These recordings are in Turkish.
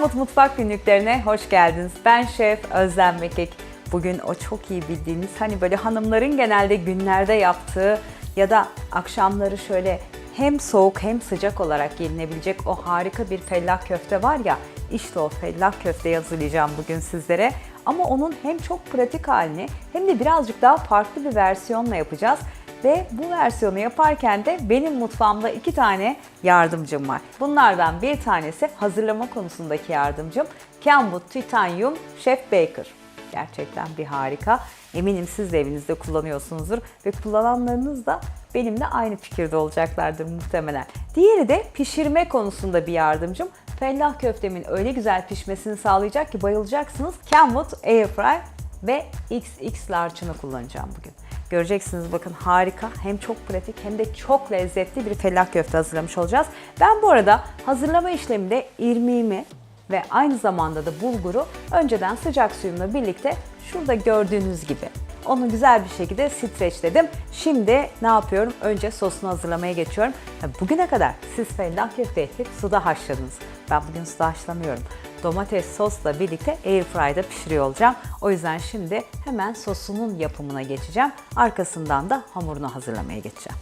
Kenwood Mutfak Günlüklerine hoş geldiniz. Ben Şef Özlem Mekik. Bugün o çok iyi bildiğiniz hani böyle hanımların genelde günlerde yaptığı ya da akşamları şöyle hem soğuk hem sıcak olarak yenilebilecek o harika bir fellah köfte var ya işte o fellah köfteyi hazırlayacağım bugün sizlere. Ama onun hem çok pratik halini hem de birazcık daha farklı bir versiyonla yapacağız. Ve bu versiyonu yaparken de benim mutfağımda iki tane yardımcım var. Bunlardan bir tanesi hazırlama konusundaki yardımcım Kenwood Titanium Chef Baker. Gerçekten bir harika. Eminim siz de evinizde kullanıyorsunuzdur ve kullananlarınız da benimle aynı fikirde olacaklardır muhtemelen. Diğeri de pişirme konusunda bir yardımcım. Fellah köftemin öyle güzel pişmesini sağlayacak ki bayılacaksınız. Kenwood Airfry ve XX Large'ını kullanacağım bugün. Göreceksiniz bakın harika hem çok pratik hem de çok lezzetli bir fellah köfte hazırlamış olacağız. Ben bu arada hazırlama işleminde irmiğimi ve aynı zamanda da bulguru önceden sıcak suyumla birlikte şurada gördüğünüz gibi onu güzel bir şekilde streçledim. Şimdi ne yapıyorum? Önce sosunu hazırlamaya geçiyorum. Bugüne kadar siz fellah köfteyi hep suda haşladınız. Ben bugün suda haşlamıyorum. Domates sosla birlikte airfryer'da pişiriyor olacağım. O yüzden şimdi hemen sosunun yapımına geçeceğim. Arkasından da hamurunu hazırlamaya geçeceğim.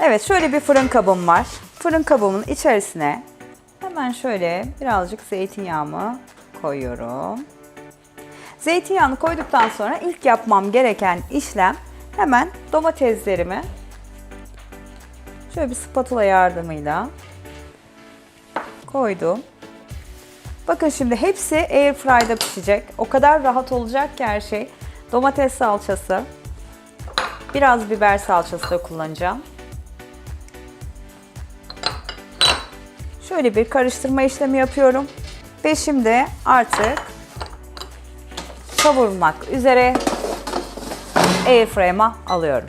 Evet şöyle bir fırın kabım var. Fırın kabımın içerisine hemen şöyle birazcık zeytinyağımı koyuyorum. Zeytinyağını koyduktan sonra ilk yapmam gereken işlem hemen domateslerimi şöyle bir spatula yardımıyla koydum. Bakın şimdi hepsi airfryer'da pişecek. O kadar rahat olacak ki her şey. Domates salçası, biraz biber salçası da kullanacağım. Şöyle bir karıştırma işlemi yapıyorum. Ve şimdi artık kavurmak üzere airfryer'ıma alıyorum.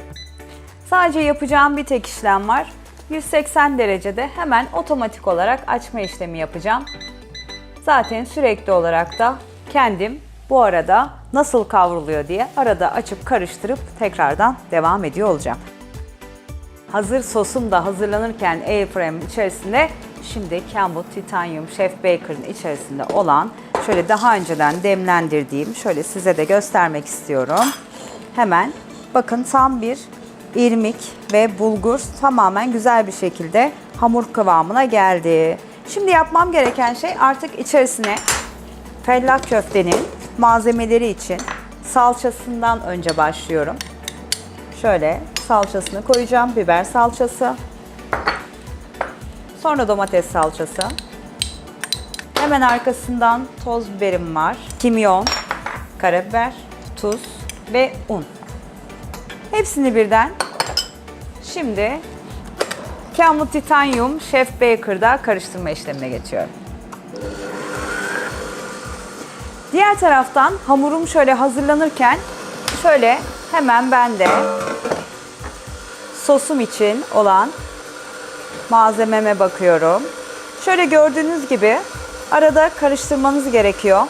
Sadece yapacağım bir tek işlem var. 180 derecede hemen otomatik olarak açma işlemi yapacağım. Zaten sürekli olarak da kendim bu arada nasıl kavruluyor diye arada açıp karıştırıp tekrardan devam ediyor olacağım. Hazır sosum da hazırlanırken airfryer'ın içerisinde şimdi Kenwood Titanium Chef Baker'ın içerisinde olan şöyle daha önceden demlendirdiğim şöyle size de göstermek istiyorum. Hemen bakın tam bir irmik ve bulgur tamamen güzel bir şekilde hamur kıvamına geldi. Şimdi yapmam gereken şey artık içerisine fellah köftenin malzemeleri için salçasından önce başlıyorum. Şöyle salçasını koyacağım. Biber salçası. Sonra domates salçası. Hemen arkasından toz biberim var. Kimyon, karabiber, tuz ve un. Hepsini birden şimdi Kenwood Titanium Chef Baker'da karıştırma işlemine geçiyorum. Diğer taraftan hamurum şöyle hazırlanırken şöyle hemen ben de sosum için olan malzememe bakıyorum. Şöyle gördüğünüz gibi arada karıştırmanız gerekiyor.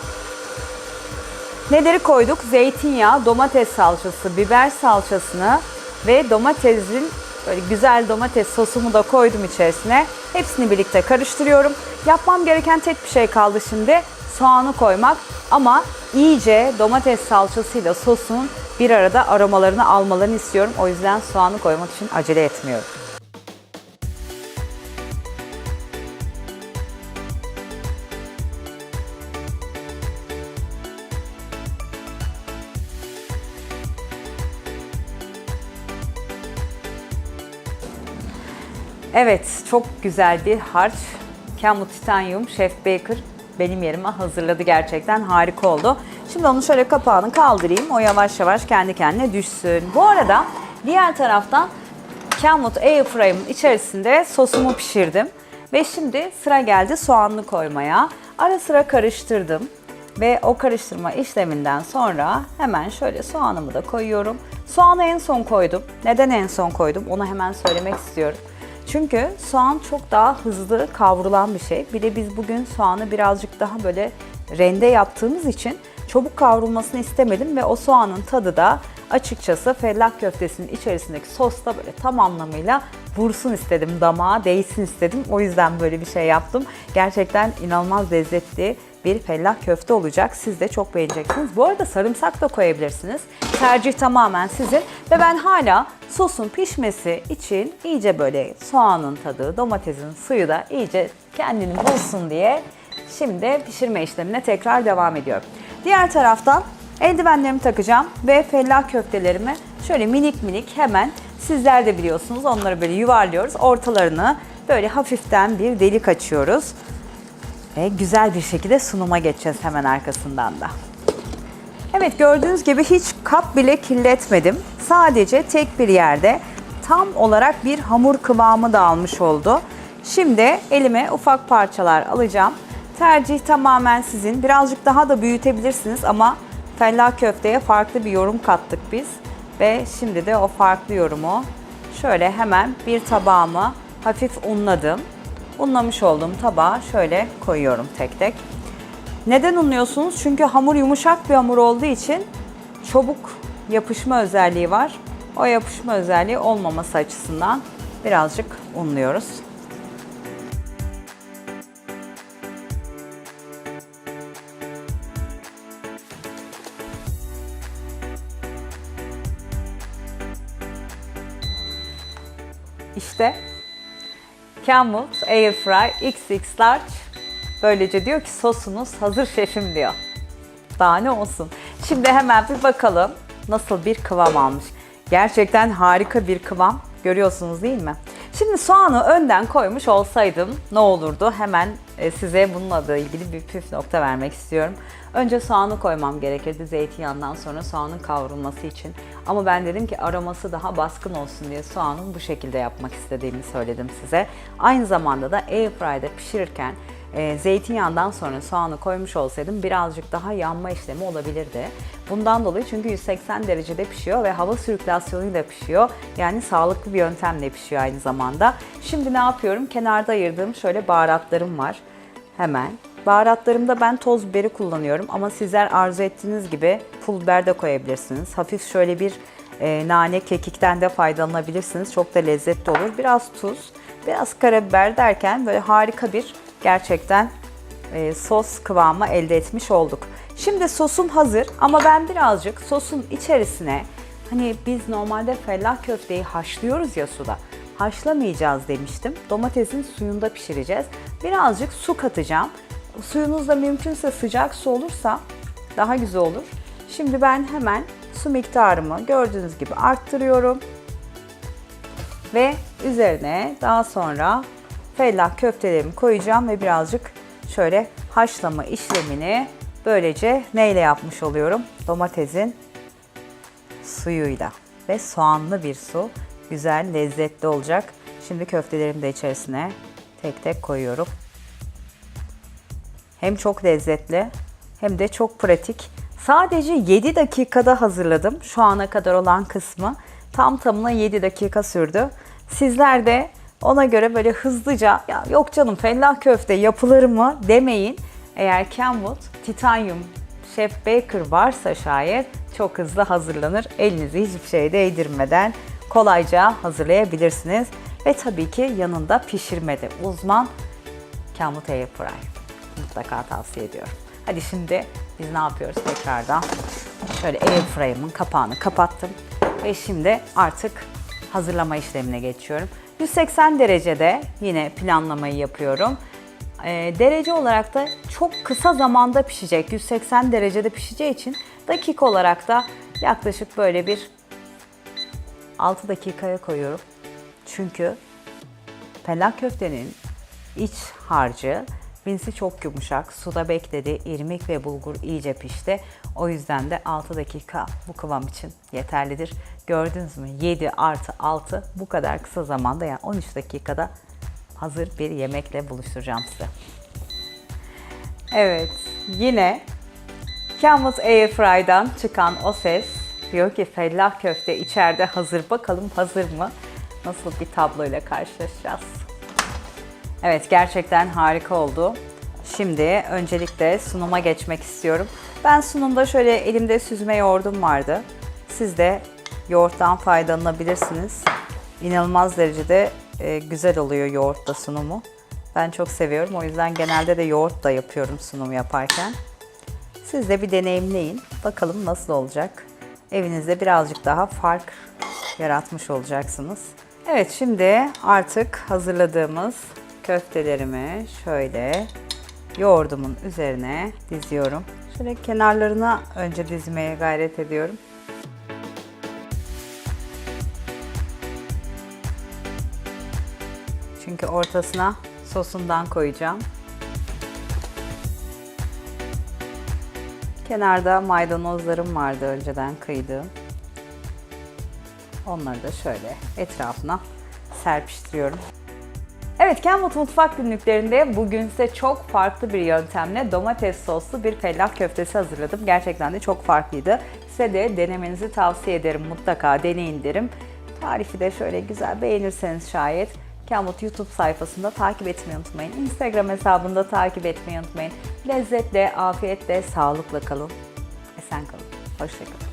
Neleri koyduk? Zeytinyağı, domates salçası, biber salçasını ve domatesin böyle güzel domates sosumu da koydum içerisine. Hepsini birlikte karıştırıyorum. Yapmam gereken tek bir şey kaldı şimdi. Soğanı koymak ama iyice domates salçasıyla sosun bir arada aromalarını almalarını istiyorum. O yüzden soğanı koymak için acele etmiyorum. Evet, çok güzel bir harç. Kenwood Titanium Chef Baker benim yerime hazırladı gerçekten. Harika oldu. Şimdi onu şöyle kapağını kaldırayım. O yavaş yavaş kendi kendine düşsün. Bu arada diğer taraftan Kenwood Airfryer'ın içerisinde sosumu pişirdim. Ve şimdi sıra geldi soğanlı koymaya. Ara sıra karıştırdım. Ve o karıştırma işleminden sonra hemen şöyle soğanımı da koyuyorum. Soğanı en son koydum. Neden en son koydum? Onu hemen söylemek istiyorum. Çünkü soğan çok daha hızlı kavrulan bir şey. Bir de biz bugün soğanı birazcık daha böyle rende yaptığımız için çabuk kavrulmasını istemedim ve o soğanın tadı da açıkçası fellah köftesinin içerisindeki sos da böyle tam anlamıyla vursun istedim, damağa değsin istedim. O yüzden böyle bir şey yaptım. Gerçekten inanılmaz lezzetli bir fellah köfte olacak. Siz de çok beğeneceksiniz. Bu arada sarımsak da koyabilirsiniz. Tercih tamamen sizin. Ve ben hala sosun pişmesi için iyice böyle soğanın tadı, domatesin suyu da iyice kendini bulsun diye şimdi pişirme işlemine tekrar devam ediyorum. Diğer taraftan eldivenlerimi takacağım ve fellah köftelerimi şöyle minik minik hemen sizler de biliyorsunuz onları böyle yuvarlıyoruz. Ortalarını böyle hafiften bir delik açıyoruz. Ve güzel bir şekilde sunuma geçeceğiz hemen arkasından da. Evet gördüğünüz gibi hiç kap bile kirletmedim. Sadece tek bir yerde tam olarak bir hamur kıvamı da almış oldu. Şimdi elime ufak parçalar alacağım. Tercih tamamen sizin. Birazcık daha da büyütebilirsiniz ama fellah köfteye farklı bir yorum kattık biz. Ve şimdi de o farklı yorumu şöyle hemen bir tabağıma hafif unladım. Unlamış olduğum tabağa şöyle koyuyorum tek tek. Neden unluyorsunuz? Çünkü hamur yumuşak bir hamur olduğu için çabuk yapışma özelliği var. O yapışma özelliği olmaması açısından birazcık unluyoruz. İşte Campbell's Airfry XX Large böylece diyor ki sosunuz hazır şefim diyor. Daha ne olsun. Şimdi hemen bir bakalım nasıl bir kıvam almış. Gerçekten harika bir kıvam. Görüyorsunuz değil mi? Şimdi soğanı önden koymuş olsaydım ne olurdu? Hemen e, size bununla da ilgili bir püf nokta vermek istiyorum. Önce soğanı koymam gerekirdi zeytinyağından sonra soğanın kavrulması için. Ama ben dedim ki aroması daha baskın olsun diye soğanın bu şekilde yapmak istediğimi söyledim size. Aynı zamanda da airfry'de pişirirken e, zeytinyağından sonra soğanı koymuş olsaydım birazcık daha yanma işlemi olabilirdi. Bundan dolayı çünkü 180 derecede pişiyor ve hava sirkülasyonuyla pişiyor. Yani sağlıklı bir yöntemle pişiyor aynı zamanda. Şimdi ne yapıyorum? Kenarda ayırdığım şöyle baharatlarım var. Hemen. Baharatlarımda ben toz biberi kullanıyorum ama sizler arzu ettiğiniz gibi pul biber de koyabilirsiniz. Hafif şöyle bir e, nane kekikten de faydalanabilirsiniz. Çok da lezzetli olur. Biraz tuz, biraz karabiber derken böyle harika bir gerçekten e, sos kıvamı elde etmiş olduk. Şimdi sosum hazır ama ben birazcık sosun içerisine hani biz normalde fellah köfteyi haşlıyoruz ya suda. Haşlamayacağız demiştim. Domatesin suyunda pişireceğiz. Birazcık su katacağım. Suyunuz da mümkünse sıcak su olursa daha güzel olur. Şimdi ben hemen su miktarımı gördüğünüz gibi arttırıyorum. Ve üzerine daha sonra fellah köftelerimi koyacağım ve birazcık şöyle haşlama işlemini böylece neyle yapmış oluyorum? Domatesin suyuyla ve soğanlı bir su. Güzel, lezzetli olacak. Şimdi köftelerimi de içerisine tek tek koyuyorum. Hem çok lezzetli hem de çok pratik. Sadece 7 dakikada hazırladım. Şu ana kadar olan kısmı tam tamına 7 dakika sürdü. Sizler de ona göre böyle hızlıca ya yok canım fellah köfte yapılır mı demeyin. Eğer Kenwood, Titanium, Chef Baker varsa şayet çok hızlı hazırlanır. Elinizi hiçbir şeye değdirmeden kolayca hazırlayabilirsiniz. Ve tabii ki yanında pişirmede uzman Kenwood Airfry. Mutlaka tavsiye ediyorum. Hadi şimdi biz ne yapıyoruz tekrardan? Şöyle airfryer'ımın kapağını kapattım. Ve şimdi artık hazırlama işlemine geçiyorum. 180 derecede yine planlamayı yapıyorum. E, derece olarak da çok kısa zamanda pişecek. 180 derecede pişeceği için dakika olarak da yaklaşık böyle bir 6 dakikaya koyuyorum. Çünkü fellah köftenin iç harcı Binsi çok yumuşak, suda bekledi, irmik ve bulgur iyice pişti. O yüzden de 6 dakika bu kıvam için yeterlidir. Gördünüz mü 7 artı 6 bu kadar kısa zamanda yani 13 dakikada hazır bir yemekle buluşturacağım size. Evet yine Canvas Airfry'dan çıkan o ses diyor ki fellah köfte içeride hazır bakalım hazır mı? Nasıl bir tabloyla karşılaşacağız? Evet gerçekten harika oldu. Şimdi öncelikle sunuma geçmek istiyorum. Ben sunumda şöyle elimde süzme yoğurdum vardı. siz de yoğurttan faydalanabilirsiniz. İnanılmaz derecede e, güzel oluyor yoğurtla sunumu. Ben çok seviyorum. O yüzden genelde de yoğurt da yapıyorum sunum yaparken. Siz de bir deneyimleyin. Bakalım nasıl olacak. Evinizde birazcık daha fark yaratmış olacaksınız. Evet şimdi artık hazırladığımız köftelerimi şöyle yoğurdumun üzerine diziyorum. Şöyle kenarlarına önce dizmeye gayret ediyorum. Çünkü ortasına sosundan koyacağım. Kenarda maydanozlarım vardı önceden kıydığım. Onları da şöyle etrafına serpiştiriyorum. Evet, Kenwood Mutfak günlüklerinde bugün size çok farklı bir yöntemle domates soslu bir fellah köftesi hazırladım. Gerçekten de çok farklıydı. Size de denemenizi tavsiye ederim. Mutlaka deneyin derim. Tarifi de şöyle güzel beğenirseniz şayet Kenwood YouTube sayfasında takip etmeyi unutmayın. Instagram hesabında takip etmeyi unutmayın. Lezzetle, afiyetle, sağlıkla kalın. Esen kalın. Hoşçakalın.